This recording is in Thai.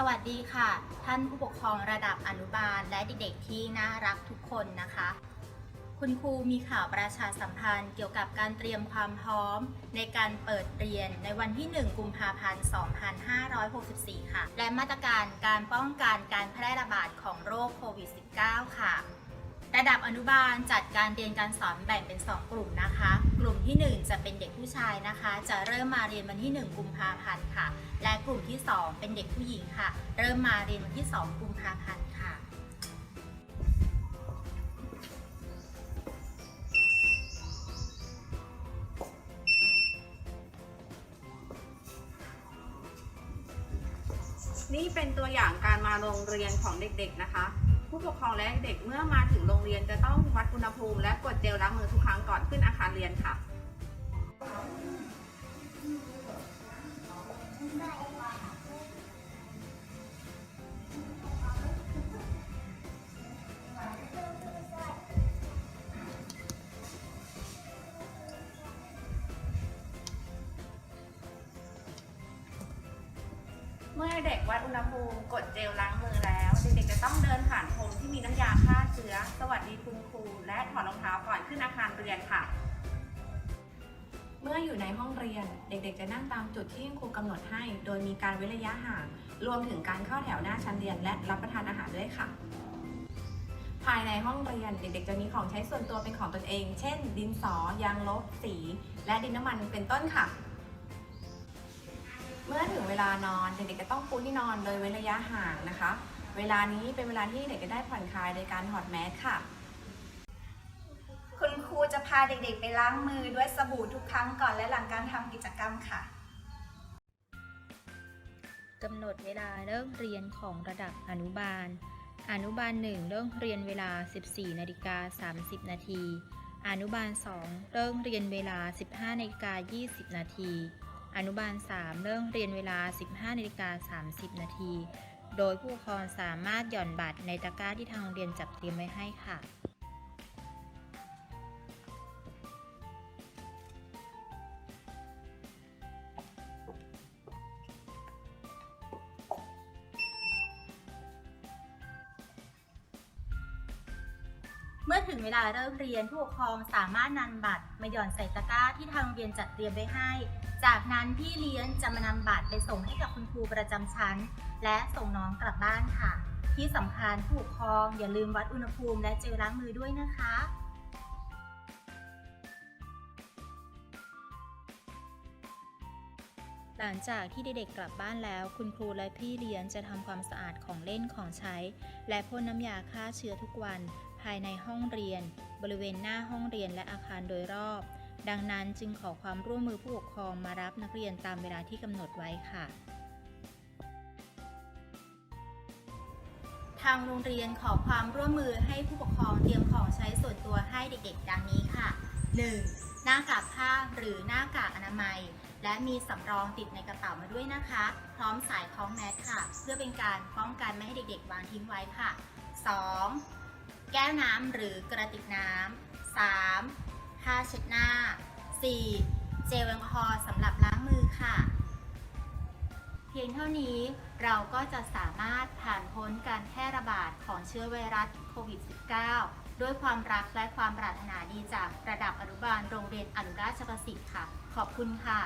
สวัสดีค่ะ ท่านผู้ปกครองระดับอนุบาลและเด็กๆที่น่ารักทุกคนนะคะ คุณครูมีข่าวประชาสัมพันธ์เกี่ยวกับการเตรียมความพร้อม ในการเปิดเรียนในวันที่ 1 กุมภาพันธ์ 2564 ค่ะ และมาตรการการป้องกันการแพร่ระบาดของโรคโควิด -19 ค่ะ ระดับอนุบาลจัดการเรียนการสอนแบ่งเป็น 2 กลุ่มนะคะ กลุ่มที่ 1 จะเป็นเด็กผู้ชายนะคะ จะเริ่มมาเรียนวันที่ 1 กุมภาพันธ์ค่ะ และกลุ่มที่ 2 เป็นเด็กผู้หญิงค่ะ เริ่มมาเรียนวันที่ 2 กุมภาพันธ์ค่ะ นี่เป็นตัวอย่างการมาโรงเรียนของเด็กๆนะคะ ผู้ปกครองและเด็กเมื่อมาถึงโรงเรียนจะต้องวัดอุณหภูมิและกดเจลล้างมือทุกครั้งก่อนขึ้นอาคารเรียนค่ะ เมื่อเด็กวัดอุณหภูมิกดเจลล้างมือแล้วเด็กๆจะต้องเดินผ่านพรมที่มีน้ำยาฆ่าเชื้อ สวัสดีคุณครู และถอดรองเท้าก่อนขึ้นอาคารเรียนค่ะ เมื่ออยู่ในห้องเรียน เด็กๆ จะนั่งตามจุดที่ครูกำหนดให้ โดยมีการเว้นระยะห่าง รวมถึงการเข้าแถวหน้าชั้นเรียนและรับประทานอาหารด้วยค่ะภายในห้องเรียนเด็กๆ จะมีของใช้ส่วนตัวเป็นของตนเอง เช่น ดินสอ ยางลบ สี และดินน้ำมันเป็นต้นค่ะ เมื่อถึงเวลานอนเด็กๆจะต้องปูที่นอนโดยเว้นระยะห่างนะคะ เวลานี้เป็นเวลาที่เด็กจะได้ผ่อนคลายโดยการถอดแมสค่ะ คุณครูจะพาเด็กๆไปล้างมือด้วยสบู่ทุกครั้งก่อนและหลังการทำกิจกรรมค่ะกำหนดเวลาเริ่มเรียนของระดับอนุบาล อนุบาล 1 เริ่มเรียนเวลา 14นาฬิกา30 นาที อนุบาล 2 เริ่มเรียนเวลา 15นาฬิกา20 นาที อนุบาล 3 เริ่มเรียนเวลา 15นาฬิกา30 นาที โดยผู้ปกครองสามารถหย่อนบัตรในตะกร้าที่ทางโรงเรียนจัดเตรียมไว้ให้ค่ะเมื่อถึงเวลาเริ่มเรียนผู้ปกครองสามารถนำบัตรมาหย่อนใส่ตะกร้าที่ทางโรงเรียนจัดเตรียมไว้ให้ จากนั้นพี่เลี้ยงจะมานำบัตรไปส่งให้กับคุณครูประจำชั้น และส่งน้องกลับบ้านค่ะ ที่สำคัญผู้ปกครองอย่าลืมวัดอุณหภูมิและเจลล้างมือด้วยนะคะหลังจากที่เด็กๆกลับบ้านแล้ว คุณครูและพี่เลี้ยงจะทำความสะอาดของเล่นของใช้ และพ่นน้ำยาฆ่าเชื้อทุกวัน ภายในห้องเรียน บริเวณหน้าห้องเรียนและอาคารโดยรอบ ดังนั้นจึงขอความร่วมมือผู้ปกครองมารับนักเรียนตามเวลาที่กำหนดไว้ค่ะ ทางโรงเรียนขอความร่วมมือให้ผู้ปกครองเตรียมของใช้ส่วนตัวให้เด็กๆ ดังนี้ค่ะ 1. หน้ากากผ้าหรือหน้ากากอนามัย และมีสำรองติดในกระเป๋ามาด้วยนะคะ พร้อมสายคล้องแมสค่ะ เพื่อเป็นการป้องกันไม่ให้เด็กๆ วางทิ้งไว้ค่ะ 2. แก้วน้ำหรือกระติกน้ำ 3. ผ้าเช็ดหน้า 4. เจลแอลกอฮอล์สำหรับล้างมือค่ะ เพียงเท่านี้เราก็จะสามารถผ่านพ้นการแพร่ระบาดของเชื้อไวรัสโควิด -19 ด้วยความรักและความปรารถนาดีจากระดับอนุบาลโรงเรียนอนุราชประสิทธิ์ค่ะ ขอบคุณค่ะ